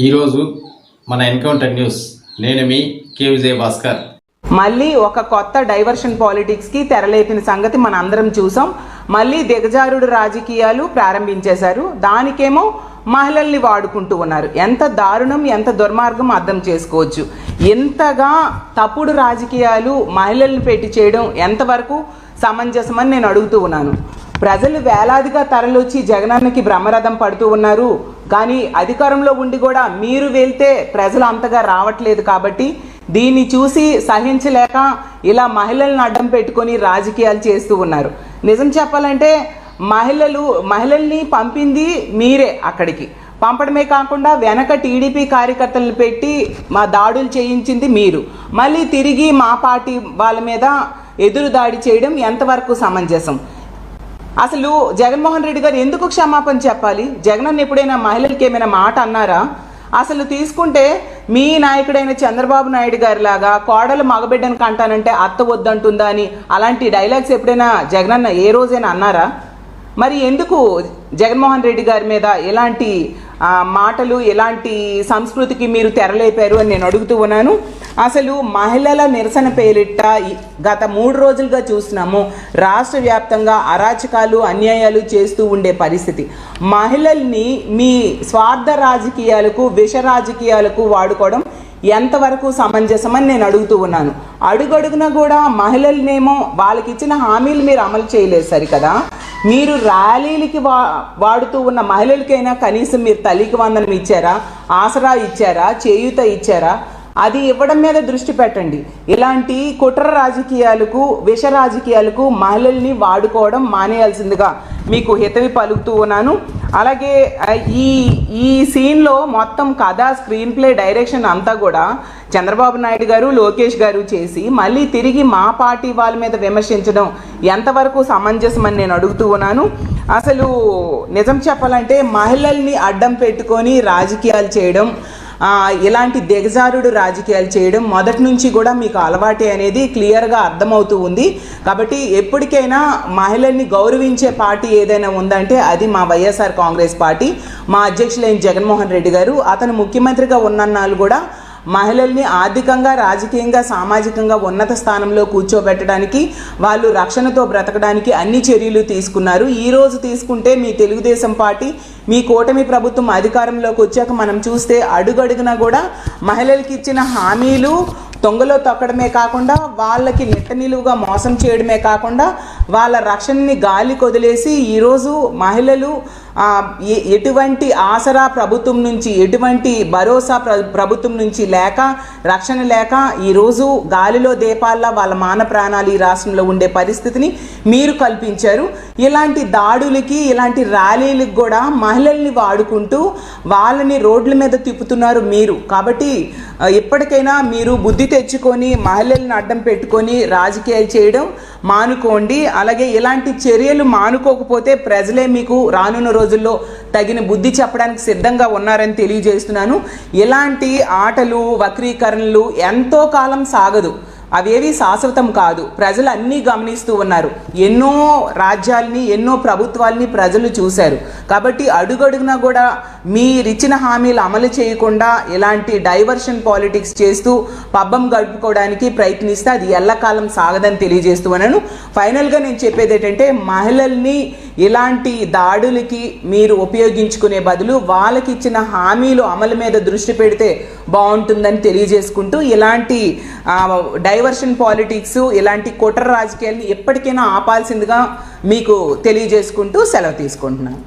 ఈరోజు మన encounter news. నేను మీ కే విజయ భాస్కర్. మళ్ళీ ఒక కొత్త డైవర్షన్ పాలిటిక్స్కి తెరలేపిన సంగతి మన అందరం చూసాం. మళ్ళీ దిగజారుడు రాజకీయాలు ప్రారంభించేశారు. దానికేమో మహిళల్ని వాడుకుంటూ ఉన్నారు. ఎంత దారుణం ఎంత దుర్మార్గం అర్థం చేసుకోవచ్చు. ఎంతగా తప్పుడు రాజకీయాలు మహిళల్ని పెట్టి చేయడం ఎంతవరకు సమంజసమని నేను అడుగుతూ ఉన్నాను. ప్రజలు వేలాదిగా తరలొచ్చి జగనానికి బ్రహ్మరథం పడుతూ ఉన్నారు. కానీ అధికారంలో ఉండి కూడా మీరు వెళ్తే ప్రజలు అంతగా రావట్లేదు కాబట్టి దీన్ని చూసి సహించలేక ఇలా మహిళలను అడ్డం పెట్టుకొని రాజకీయాలు చేస్తూ ఉన్నారు. నిజం చెప్పాలంటే మహిళలు మహిళల్ని పంపింది మీరే అక్కడికి. పంపడమే కాకుండా వెనక టీడీపీ కార్యకర్తలను పెట్టి మా దాడులు చేయించింది మీరు. మళ్ళీ తిరిగి మా పార్టీ వాళ్ళ మీద ఎదురు దాడి చేయడం ఎంతవరకు సమంజసం? అసలు జగన్మోహన్ రెడ్డి గారు ఎందుకు క్షమాపణ చెప్పాలి? జగన్ ఎప్పుడైనా మహిళలకి ఏమైనా మాట అన్నారా? అసలు తీసుకుంటే మీ నాయకుడైన చంద్రబాబు నాయుడు గారి లాగా కోడలు మగబిడ్డను కంటానంటే అత్త వద్దంటుందా అని అలాంటి డైలాగ్స్ ఎప్పుడైనా జగనన్న ఏ రోజైనా అన్నారా? మరి ఎందుకు జగన్మోహన్ రెడ్డి గారి మీద ఎలాంటి మాటలు ఎలాంటి సంస్కృతికి మీరు తెరలేపారు అని నేను అడుగుతూ ఉన్నాను. అసలు మహిళల నిరసన పేరిట గత మూడు రోజులుగా చూస్తున్నాము. రాష్ట్ర వ్యాప్తంగా అరాచకాలు అన్యాయాలు చేస్తూ ఉండే పరిస్థితి. మహిళల్ని మీ స్వార్థ రాజకీయాలకు విష రాజకీయాలకు వాడుకోవడం ఎంతవరకు సమంజసమని నేను అడుగుతూ ఉన్నాను. అడుగడుగున కూడా మహిళలనేమో వాళ్ళకి ఇచ్చిన హామీలు మీరు అమలు చేయలేదు సరికదా? మీరు ర్యాలీలకి వా వాడుతూ ఉన్న మహిళలకైనా కనీసం మీరు తల్లికి వందనం ఇచ్చారా? ఆసరా ఇచ్చారా? చేయూత ఇచ్చారా? అది ఇవ్వడం మీద దృష్టి పెట్టండి. ఇలాంటి కుట్ర రాజకీయాలకు విష రాజకీయాలకు మహిళల్ని వాడుకోవడం మానేయాల్సిందిగా మీకు హితవి పలుకుతూ ఉన్నాను. అలాగే ఈ ఈ సీన్లో మొత్తం కథ స్క్రీన్ ప్లే డైరెక్షన్ అంతా కూడా చంద్రబాబు నాయుడు గారు లోకేష్ గారు చేసి మళ్ళీ తిరిగి మా పార్టీ వాళ్ళ మీద విమర్శించడం ఎంతవరకు సమంజసం అని నేను అడుగుతూ ఉన్నాను. అసలు నిజం చెప్పాలంటే మహిళల్ని అడ్డం పెట్టుకొని రాజకీయాలు చేయడం ఇలాంటి దిగజారుడు రాజకీయాలు చేయడం మొదటి నుంచి కూడా మీకు అలవాటే అనేది క్లియర్గా అర్థమవుతూ ఉంది. కాబట్టి ఎప్పటికైనా మహిళల్ని గౌరవించే పార్టీ ఏదైనా ఉందంటే అది మా వైఎస్ఆర్ కాంగ్రెస్ పార్టీ. మా అధ్యక్షులైన జగన్మోహన్ రెడ్డి గారు అతను ముఖ్యమంత్రిగా ఉన్నన్నాళ్ళు కూడా మహిళల్ని ఆర్థికంగా రాజకీయంగా సామాజికంగా ఉన్నత స్థానంలో కూర్చోబెట్టడానికి వాళ్ళు రక్షణతో బ్రతకడానికి అన్ని చర్యలు తీసుకున్నారు. ఈ రోజు తీసుకుంటే మీ తెలుగుదేశం పార్టీ మీ కూటమి ప్రభుత్వం అధికారంలోకి వచ్చాక మనం చూస్తే అడుగడుగునా కూడా మహిళలకి ఇచ్చిన హామీలు తొంగలో తొక్కడమే కాకుండా వాళ్ళకి నిట్ట నిలువుగా మోసం చేయడమే కాకుండా వాళ్ళ రక్షణని గాలి కొదిలేసి ఈరోజు మహిళలు ఎటువంటి ఆసరా ప్రభుత్వం నుంచి ఎటువంటి భరోసా ప్ర ప్రభుత్వం నుంచి లేక రక్షణ లేక ఈరోజు గాలిలో దీపాల్లో వాళ్ళ మాన ప్రాణాలు ఈ రాష్ట్రంలో ఉండే పరిస్థితిని మీరు కల్పించారు. ఇలాంటి దాడులకి ఇలాంటి ర్యాలీలకు కూడా మహిళల్ని వాడుకుంటూ వాళ్ళని రోడ్ల మీద తిప్పుతున్నారు మీరు. కాబట్టి ఎప్పటికైనా మీరు బుద్ధి తెచ్చుకొని మహిళల్ని అడ్డం పెట్టుకొని రాజకీయాలు చేయడం మానుకోండి. అలాగే ఇలాంటి చర్యలు మానుకోకపోతే ప్రజలే మీకు రానున్న రోజు రోజుల్లో తగిన బుద్ధి చెప్పడానికి సిద్ధంగా ఉన్నారని తెలియజేస్తున్నాను. ఇలాంటి ఆటలు వక్రీకరణలు ఎంతో కాలం సాగదు. అవేవి శాశ్వతం కాదు. ప్రజలు అన్నీ గమనిస్తూ ఉన్నారు. ఎన్నో రాజ్యాల్ని ఎన్నో ప్రభుత్వాల్ని ప్రజలు చూశారు. కాబట్టి అడుగడుగునా కూడా మీరిచ్చిన హామీలు అమలు చేయకుండా ఇలాంటి డైవర్షన్ పాలిటిక్స్ చేస్తూ పబ్బం గడుపుకోవడానికి ప్రయత్నిస్తే అది ఎల్లకాలం సాగదని తెలియజేస్తూ ఉన్నాను. ఫైనల్గా నేను చెప్పేది ఏంటంటే మహిళల్ని ఇలాంటి దాడులకి మీరు ఉపయోగించుకునే బదులు వాళ్ళకి ఇచ్చిన హామీలు అమలు మీద దృష్టి పెడితే బాగుంటుందని తెలియజేసుకుంటూ ఇలాంటి డై డైవర్షన్ పాలిటిక్స్ ఇలాంటి కుట్ర రాజకీయాల్ని ఎప్పటికైనా ఆపాల్సిందిగా మీకు తెలియజేసుకుంటూ సెలవు తీసుకుంటున్నాను.